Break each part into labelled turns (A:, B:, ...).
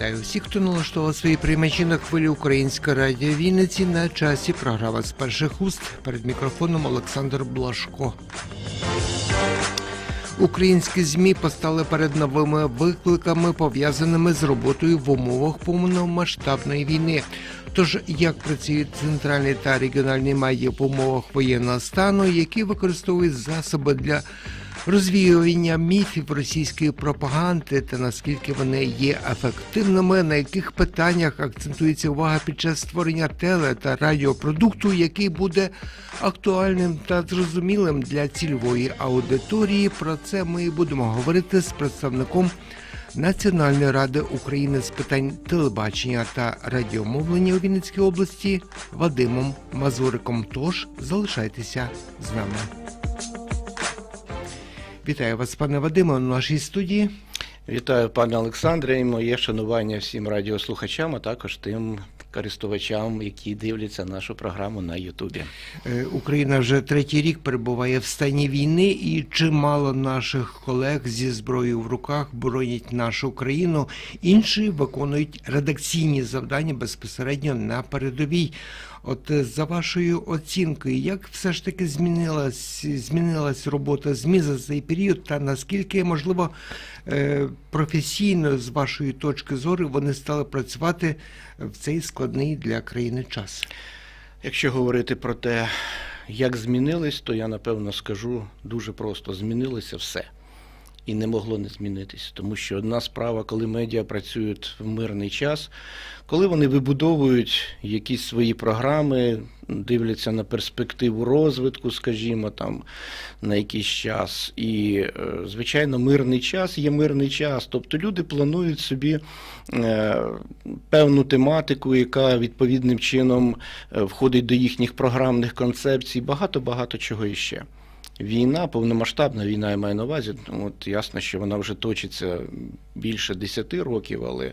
A: Вітаю всіх, хто налаштував свої приймачі на хвилі Української радіо Вінниці на часі програма з перших уст. Перед мікрофоном Олександр Блашко. Українські ЗМІ постали перед новими викликами, пов'язаними з роботою в умовах повномасштабної війни. Тож, як працюють центральні та регіональні медіа в умовах воєнного стану, які використовують засоби для розвіювання міфів російської пропаганди та наскільки вони є ефективними, на яких питаннях акцентується увага під час створення теле та радіопродукту, який буде актуальним та зрозумілим для цільової аудиторії. Про це ми будемо говорити з представником. Національної ради України з питань телебачення та радіомовлення у Вінницькій області Вадимом Мазуриком. Тож залишайтеся з нами. Вітаю вас, пане Вадиме, у нашій студії.
B: Вітаю, пане Олександре, і моє шанування всім радіослухачам, а також тим користувачам, які дивляться нашу програму на Ютубі.
A: Е, Україна вже третій рік перебуває в стані війни, і чимало наших колег зі зброєю в руках боронять нашу країну. Інші виконують редакційні завдання безпосередньо на передовій. От е, за вашою оцінкою, як все ж таки змінилась змінилась робота ЗМІ за цей період, та наскільки можливо е, професійно з вашої точки зору вони стали працювати в цей складний для країни час?
B: Якщо говорити про те, як змінились, то я напевно скажу дуже просто: змінилося все. І не могло не змінитись, тому що одна справа, коли медіа працюють в мирний час, коли вони вибудовують якісь свої програми, дивляться на перспективу розвитку, скажімо, там на якийсь час. І, е, звичайно, мирний час є мирний час. Тобто люди планують собі е, певну тематику, яка відповідним чином е, входить до їхніх програмних концепцій, багато-багато чого іще. Війна, повномасштабна війна, я маю на увазі. От ясно, що вона вже точиться більше 10 років, але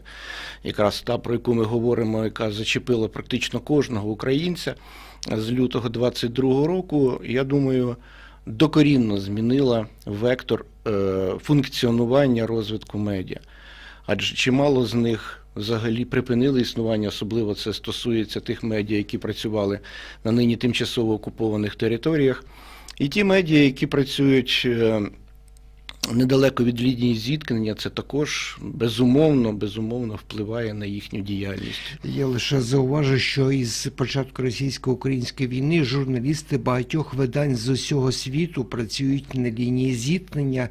B: якраз та, про яку ми говоримо, яка зачепила практично кожного українця з лютого 22-го року, я думаю, докорінно змінила вектор е, функціонування розвитку медіа. Адже чимало з них взагалі припинили існування, особливо це стосується тих медіа, які працювали на нині тимчасово окупованих територіях. І ті медіа, які працюють е, недалеко від лінії зіткнення, це також безумовно, безумовно впливає на їхню діяльність.
A: Я лише зауважу, що із початку російсько-української війни журналісти багатьох видань з усього світу працюють на лінії зіткнення.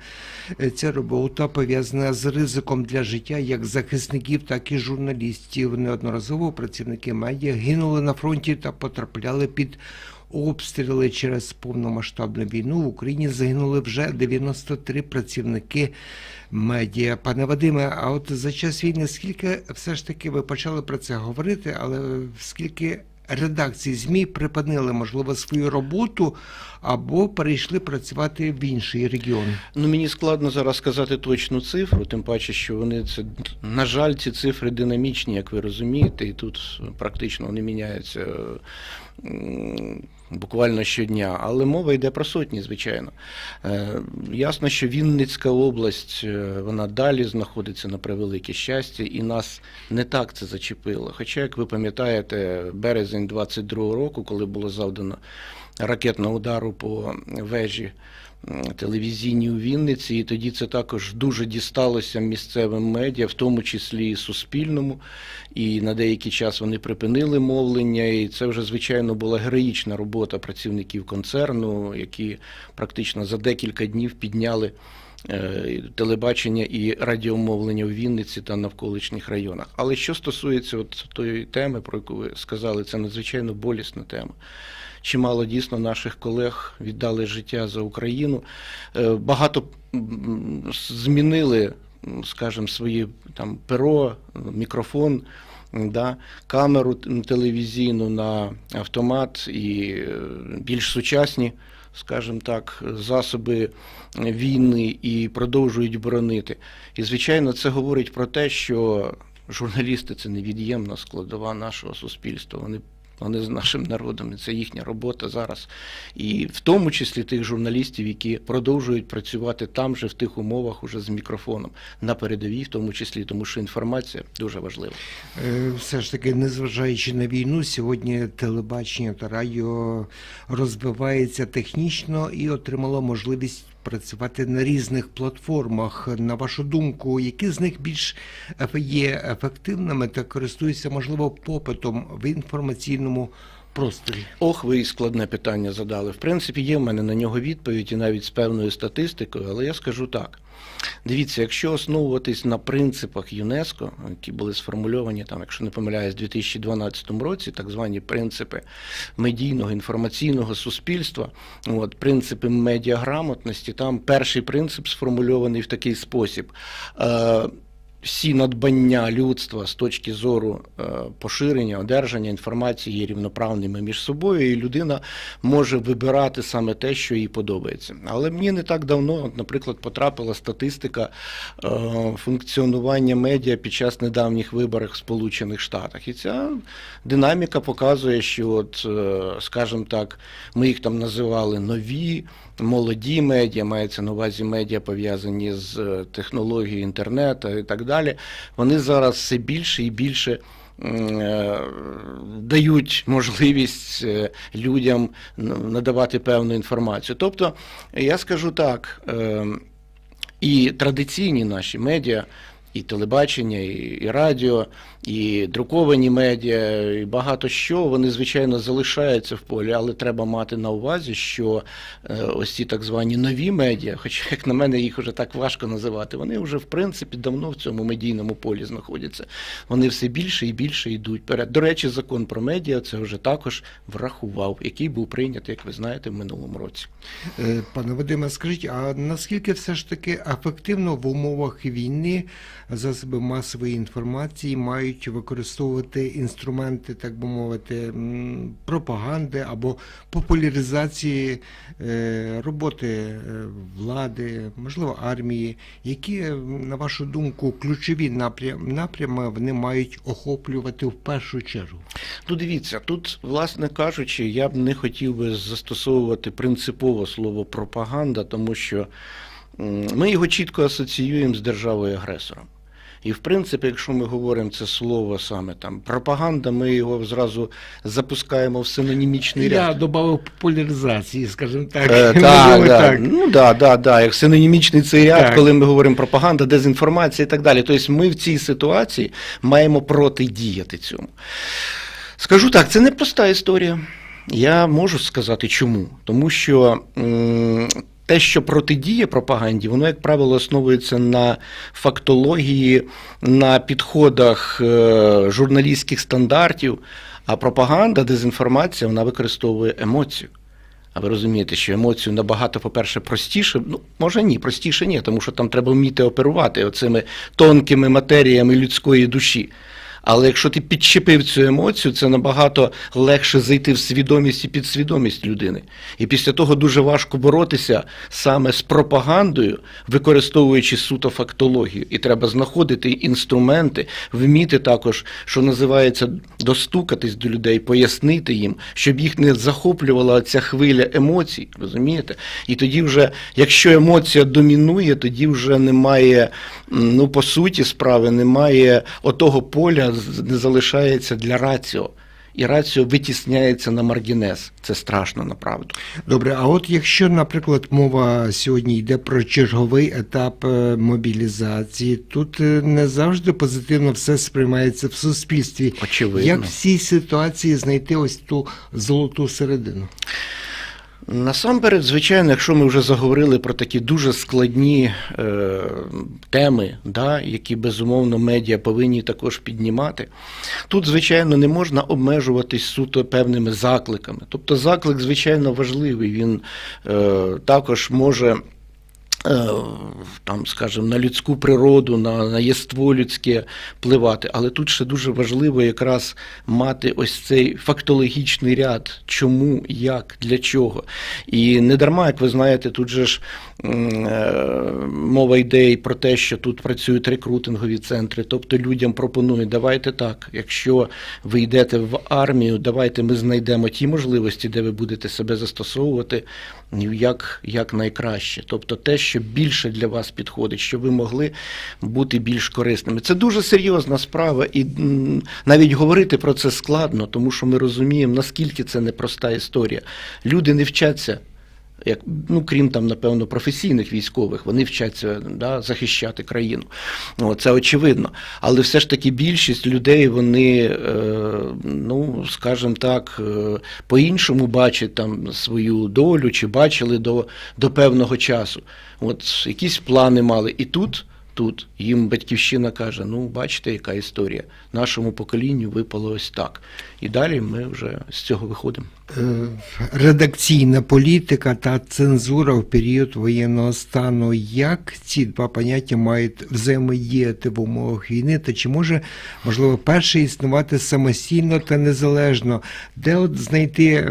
A: Е, Ця робота пов'язана з ризиком для життя як захисників, так і журналістів. Неодноразово працівники медіа гинули на фронті та потрапляли під обстріли через повномасштабну війну. В Україні загинули вже 93 працівники медіа. Пане Вадиме, а от за час війни скільки все ж таки ви почали про це говорити, але скільки редакцій ЗМІ припинили, можливо, свою роботу або перейшли працювати в інший регіон?
B: Ну мені складно зараз сказати точну цифру, тим паче, що вони це на жаль, ці цифри динамічні, як ви розумієте, і тут практично вони міняються буквально щодня. Але мова йде про сотні, звичайно. Е, Ясно, що Вінницька область е, вона далі знаходиться на превелике щастя, і нас не так це зачепило. Хоча, як ви пам'ятаєте, березень 22-го року, коли було завдано ракетного удару по вежі телевізійній у Вінниці, і тоді це також дуже дісталося місцевим медіа, в тому числі і суспільному. І на деякий час вони припинили мовлення. І це вже звичайно була героїчна робота працівників концерну, які практично за декілька днів підняли. Е, Телебачення і радіомовлення в Вінниці та навколишніх районах. Але що стосується от тої теми, про яку ви сказали, це надзвичайно болісна тема. Чимало дійсно наших колег віддали життя за Україну. Е, Багато змінили, скажімо, свої там перо, мікрофон, да, камеру телевізійну на автомат і е, більш сучасні, скажімо так, засоби війни і продовжують боронити. І, звичайно, це говорить про те, що журналісти це невід'ємна складова нашого суспільства. Вони Вони з нашим народом, і це їхня робота зараз. І в тому числі тих журналістів, які продовжують працювати там же, в тих умовах, уже з мікрофоном, на передовій, в тому числі, тому що інформація дуже важлива.
A: Е, Все ж таки, незважаючи на війну, сьогодні телебачення та радіо розвивається технічно і отримало можливість працювати на різних платформах. На вашу думку, які з них більш є ефективними та користуються, можливо, попитом в інформаційному просторі?
B: Ох, ви і складне питання задали. В принципі, є в мене на нього відповідь і навіть з певною статистикою, але я скажу так. Дивіться, якщо основуватись на принципах ЮНЕСКО, які були сформульовані там, якщо не помиляюсь, у 2012 році, так звані принципи медійного інформаційного суспільства, от, принципи медіаграмотності, там перший принцип сформульований в такий спосіб. Е, всі надбання людства з точки зору е, поширення, одержання інформації є рівноправними між собою, і людина може вибирати саме те, що їй подобається. Але мені не так давно, наприклад, потрапила статистика е, функціонування медіа під час недавніх виборів в Сполучених Штатах. І ця динаміка показує, що, от, е, скажімо так, ми їх там називали нові. Молоді медіа, мається на увазі медіа пов'язані з технологією інтернету і так далі. Вони зараз все більше і більше е, дають можливість е, людям надавати певну інформацію. Тобто, я скажу так, е, і традиційні наші медіа. І телебачення, і радіо, і друковані медіа, і багато що вони звичайно залишаються в полі, але треба мати на увазі, що е, ось ці так звані нові медіа, хоча як на мене їх вже так важко називати, вони вже в принципі давно в цьому медійному полі знаходяться. Вони все більше і більше йдуть вперед. До речі, закон про медіа це вже також врахував, який був прийнятий, як ви знаєте, в минулому році.
A: Е, Пане Вадиме, скажіть, а наскільки все ж таки ефективно в умовах війни засоби масової інформації мають використовувати інструменти, так би мовити, пропаганди або популяризації е, роботи е, влади, можливо, армії? Які, на вашу думку, ключові напрями вони мають охоплювати в першу чергу?
B: Ну, дивіться, тут, власне кажучи, я б не хотів би застосовувати принципово слово пропаганда, тому що ми його чітко асоціюємо з державою агресором. І в принципі, якщо ми говоримо це слово саме там пропаганда, ми його зразу запускаємо в синонімічний ряд.
A: Я додав популяризації, скажімо так.
B: Е,
A: Називаємо
B: так, да.
A: так.
B: Ну да, да, да. Як синонімічний цей ряд,
A: Так.
B: коли ми говоримо пропаганда, дезінформація і так далі. Тобто ми в цій ситуації маємо протидіяти цьому. Скажу так, це непроста історія. Я можу сказати чому. Тому що м, те, що протидіє пропаганді, воно, як правило, основується на фактології, на підходах е, журналістських стандартів. А пропаганда, дезінформація, вона використовує емоцію. А ви розумієте, що емоцію набагато, по-перше, простіше, ну, може ні, простіше ні, тому що там треба вміти оперувати оцими тонкими матеріями людської душі. Але якщо ти підчепив цю емоцію, це набагато легше зайти в свідомість і підсвідомість людини. І після того дуже важко боротися саме з пропагандою, використовуючи суто фактологію. І треба знаходити інструменти, вміти також, що називається, достукатись до людей, пояснити їм, щоб їх не захоплювала ця хвиля емоцій, розумієте? І тоді вже, якщо емоція домінує, тоді вже немає, ну по суті справи, немає отого поля, не залишається для раціо. І раціо витісняється на маргінез. Це страшно направду.
A: Добре, а от якщо, наприклад, мова сьогодні йде про черговий етап е, мобілізації, тут е, не завжди позитивно все сприймається в суспільстві.
B: Очевидно.
A: Як в цій ситуації знайти ось ту золоту середину?
B: Насамперед, звичайно, якщо ми вже заговорили про такі дуже складні е, теми, да, які безумовно медіа повинні також піднімати, тут, звичайно, не можна обмежуватись суто певними закликами. Тобто заклик, звичайно, важливий. Він е, також може Там, скажімо, на людську природу, на, на єство людське впливати. Але тут ще дуже важливо якраз мати ось цей фактологічний ряд, чому, як, для чого. І не дарма, як ви знаєте, тут же ж е, мова йде і про те, що тут працюють рекрутингові центри, тобто людям пропонують, давайте так, якщо ви йдете в армію, давайте ми знайдемо ті можливості, де ви будете себе застосовувати як, як найкраще. Тобто те, що більше для вас підходить, щоб ви могли бути більш корисними. Це дуже серйозна справа, і навіть говорити про це складно, тому що ми розуміємо, наскільки це непроста історія. Люди не вчаться. Як, ну, крім там, напевно, професійних військових, вони вчаться да, захищати країну. О, це очевидно. Але все ж таки більшість людей, вони, е, ну, скажімо так, е, по-іншому бачать там свою долю чи бачили до, до певного часу. От якісь плани мали. І тут, тут їм батьківщина каже: ну, бачите, яка історія. Нашому поколінню випало ось так. І далі ми вже з цього виходимо.
A: Е, редакційна політика та цензура в період воєнного стану. Як ці два поняття мають взаємодіяти в умовах війни? Та чи може можливо перше існувати самостійно та незалежно? Де от знайти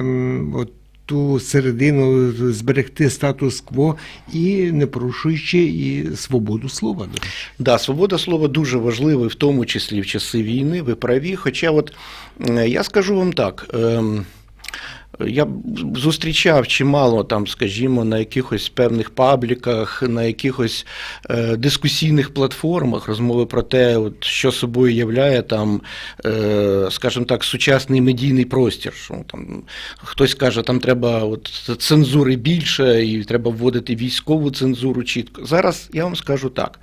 A: от ту середину, зберегти статус-кво і не порушуючи і свободу слова? речі?
B: Да, свобода слова дуже важлива, в тому числі в часи війни. Ви праві. Хоча, от е, я скажу вам так. ем, Я зустрічав чимало там, скажімо, на якихось певних пабліках, на якихось е, дискусійних платформах розмови про те, от, що собою являє там, е, скажімо так, сучасний медійний простір. Що, там, хтось каже, там треба от, цензури більше і треба вводити військову цензуру чітко. Зараз я вам скажу так: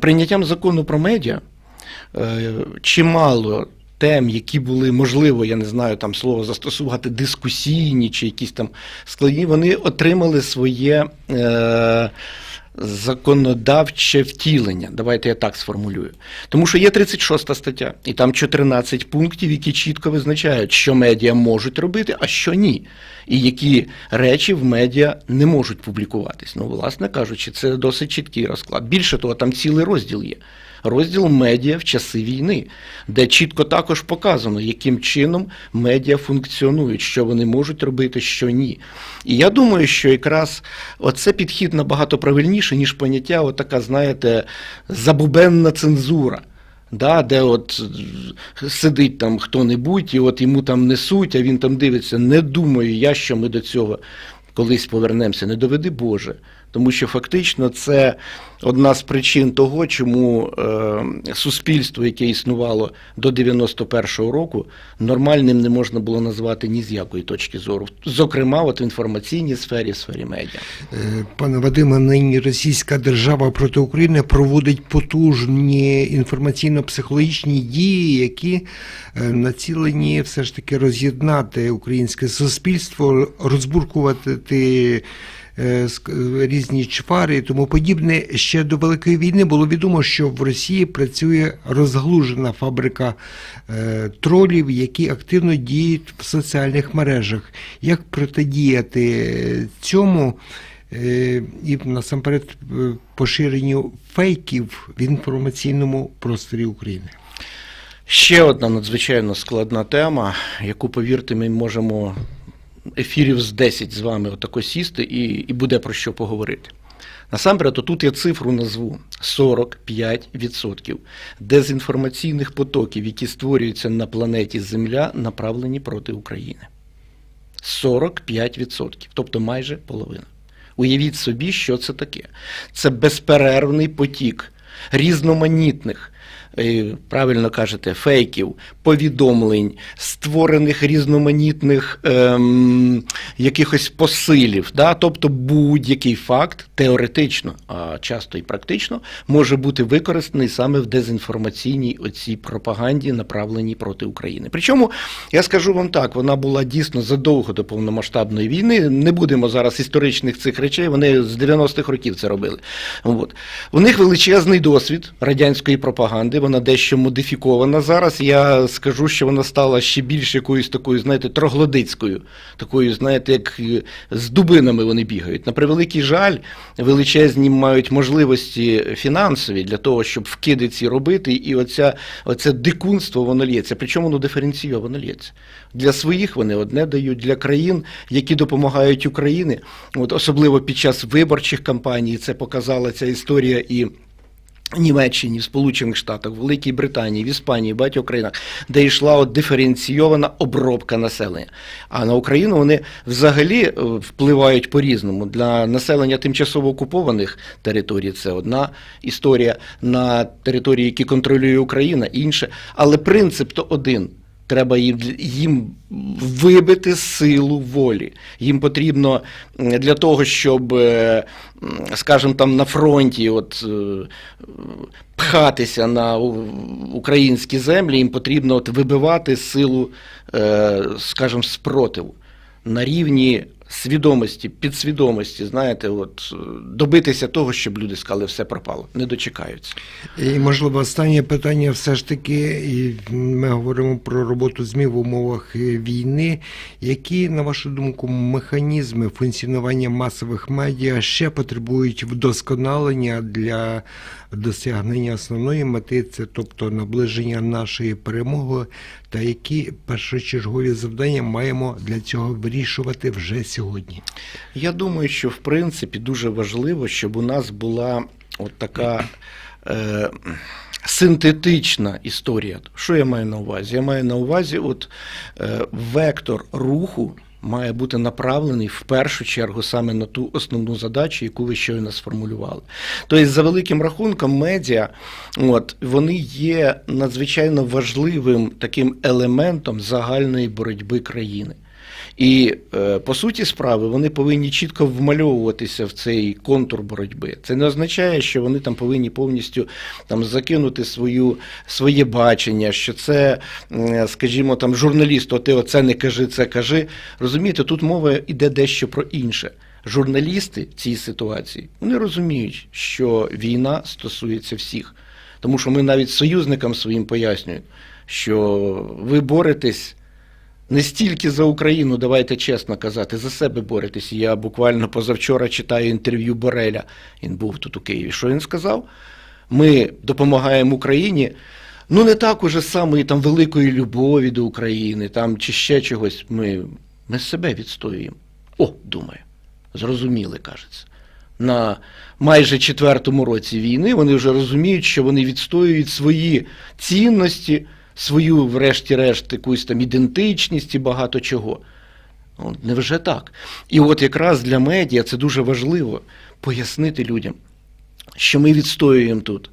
B: прийняттям закону про медіа е, чимало тем, які були, можливо, я не знаю там слово застосувати, дискусійні чи якісь там складні, вони отримали своє. Е- Законодавче втілення, давайте я так сформулюю. Тому що є 36 стаття, і там 14 пунктів, які чітко визначають, що медіа можуть робити, а що ні. І які речі в медіа не можуть публікуватись. Ну, власне кажучи, це досить чіткий розклад. Більше того, там цілий розділ є. Розділ медіа в часи війни, де чітко також показано, яким чином медіа функціонують, що вони можуть робити, що ні. І я думаю, що якраз оце підхід набагато правильніше, ніж поняття, отака, знаєте, забубенна цензура. Да, де от сидить там хто-небудь, і от йому там несуть, а він там дивиться. Не думаю я, що ми до цього колись повернемося. Не доведи Боже. Тому що фактично це одна з причин того, чому е, суспільство, яке існувало до 91-го року, нормальним не можна було назвати ні з якої точки зору. Зокрема, от в інформаційній сфері, в сфері медіа.
A: Е, Пане Вадиме, нині Російська держава проти України проводить потужні інформаційно-психологічні дії, які е, націлені все ж таки роз'єднати українське суспільство, розбуркувати різні чвари і тому подібне. Ще до Великої війни було відомо, що в Росії працює розглужена фабрика е, тролів, які активно діють в соціальних мережах. Як протидіяти цьому? Е, і насамперед е, поширенню фейків в інформаційному просторі України.
B: Ще одна надзвичайно складна тема, яку, повірте, ми можемо ефірів з 10 з вами отако сісти і, і буде про що поговорити. Насамперед, тут я цифру назву 45% дезінформаційних потоків, які створюються на планеті Земля, направлені проти України. 45%, тобто майже половина. Уявіть собі, що це таке. Це безперервний потік різноманітних, правильно кажете, фейків, повідомлень, створених різноманітних ем, якихось посилів. Да? Тобто будь-який факт теоретично, а часто і практично, може бути використаний саме в дезінформаційній оцій пропаганді, направленій проти України. Причому я скажу вам так, вона була дійсно задовго до повномасштабної війни. Не будемо зараз історичних цих речей, вони з 90-х років це робили. От. У них величезний досвід радянської пропаганди. Вона дещо модифікована зараз. Я скажу, що вона стала ще більш якоюсь такою, знаєте, троглодицькою, такою, знаєте, як е, з дубинами вони бігають. На превеликий жаль, величезні мають можливості фінансові для того, щоб вкиди ці робити, і оця, оце дикунство воно лється. Причому воно диференційовано лється. Для своїх вони одне дають, для країн, які допомагають Україні, от особливо під час виборчих кампаній, це показала ця історія і. Німеччині, в Сполучених Штатах, в Великій Британії, в Іспанії, в багатьох країнах, де йшла от диференційована обробка населення. А на Україну вони взагалі е, впливають по-різному. Для населення тимчасово окупованих територій це одна історія, на території, які контролює Україна, інша. Але принцип то один. Треба їм, їм вибити силу волі. Їм потрібно для того, щоб, е, скажімо, там на фронті, от е, пхатися на українські землі, їм потрібно от вибивати силу, е, скажімо, спротиву на рівні свідомості, підсвідомості, знаєте, от е, добитися того, щоб люди сказали, все пропало, не дочекаються.
A: І, можливо, останнє питання все ж таки, і ми говоримо про роботу ЗМІ в умовах е, війни. Які, на вашу думку, механізми функціонування масових медіа ще потребують вдосконалення для досягнення основної мети, це тобто наближення нашої перемоги, та які першочергові завдання маємо для цього вирішувати вже сьогодні?
B: Я думаю, що в принципі дуже важливо, щоб у нас була от така е, синтетична історія. Що я маю на увазі? Я маю на увазі, от е, вектор руху. Має бути направлений в першу чергу саме на ту основну задачу, яку ви щойно сформулювали. Тобто, за великим рахунком, медіа, от вони є надзвичайно важливим таким елементом загальної боротьби країни. І е, по суті справи вони повинні чітко вмальовуватися в цей контур боротьби. Це не означає, що вони там повинні повністю там закинути свою своє бачення, що це, скажімо, там журналіст, ти оце не кажи, це кажи. Розумієте, тут мова йде дещо про інше. Журналісти в цій ситуації вони розуміють, що війна стосується всіх, тому що ми навіть союзникам своїм пояснюємо, що ви боретесь не стільки за Україну, давайте чесно казати, за себе боретесь. Я буквально позавчора читаю інтерв'ю Бореля. Він був тут у Києві. Що він сказав? Ми допомагаємо Україні. Ну, не так уже самої там великої любові до України, там чи ще чогось. Ми, ми себе відстоюємо. О, думаю, зрозуміли, кажеться. На майже четвертому році війни вони вже розуміють, що вони відстоюють свої цінності, свою, врешті-решт, якусь там ідентичність і багато чого. Ну, Невже так? І от якраз для медіа це дуже важливо пояснити людям, що ми відстоюємо тут.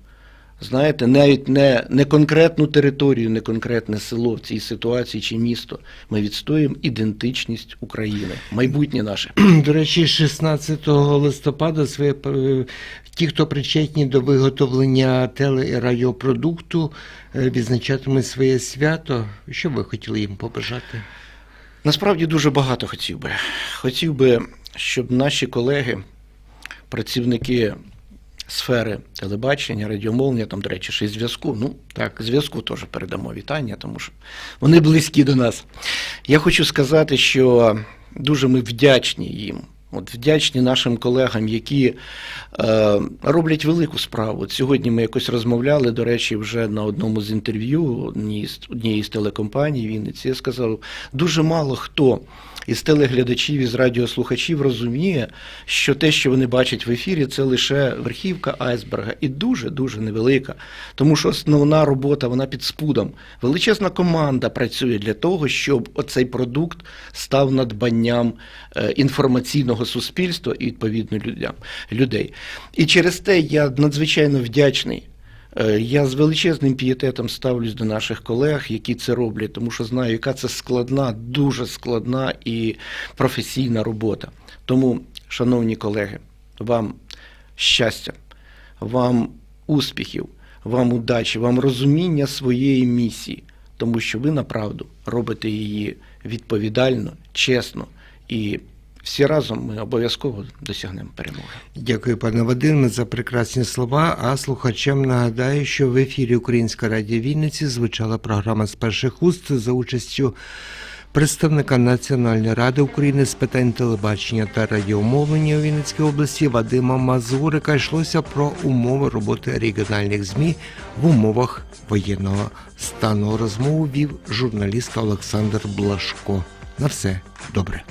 B: Знаєте, навіть не, не конкретну територію, не конкретне село в цій ситуації чи місто. Ми відстоюємо ідентичність України, майбутнє наше.
A: До речі, 16 листопада своє е, ті, хто причетні до виготовлення теле і радіопродукту, е, відзначатимуть своє свято. Що ви хотіли їм побажати?
B: Насправді дуже багато хотів би. Хотів би, щоб наші колеги, працівники сфери телебачення, радіомовлення, там, до речі, ще й зв'язку. Ну, так, зв'язку теж передамо вітання, тому що вони близькі до нас. Я хочу сказати, що дуже ми вдячні їм. От вдячні нашим колегам, які е, роблять велику справу. От сьогодні ми якось розмовляли, до речі, вже на одному з інтерв'ю однієї з, телекомпаній Вінниці. Я сказав, дуже мало хто із телеглядачів, із радіослухачів розуміє, що те, що вони бачать в ефірі, це лише верхівка айсберга і дуже-дуже невелика. Тому що основна робота вона під спудом. Величезна команда працює для того, щоб оцей продукт став надбанням е, інформаційного суспільства і відповідно людям, людей. І через те я надзвичайно вдячний. Е, Я з величезним пієтетом ставлюсь до наших колег, які це роблять, тому що знаю, яка це складна, дуже складна і професійна робота. Тому, шановні колеги, вам щастя, вам успіхів, вам удачі, вам розуміння своєї місії, тому що ви направду робите її відповідально, чесно і всі разом ми обов'язково досягнемо перемоги.
A: Дякую, пане Вадиме, за прекрасні слова. А слухачам нагадаю, що в ефірі Українська радіо Вінниці звучала програма з перших уст за участю представника Національної ради України з питань телебачення та радіомовлення у Вінницькій області Вадима Мазурика. Йшлося про умови роботи регіональних ЗМІ в умовах воєнного стану. Розмову вів журналіст Олександр Блашко. На все добре.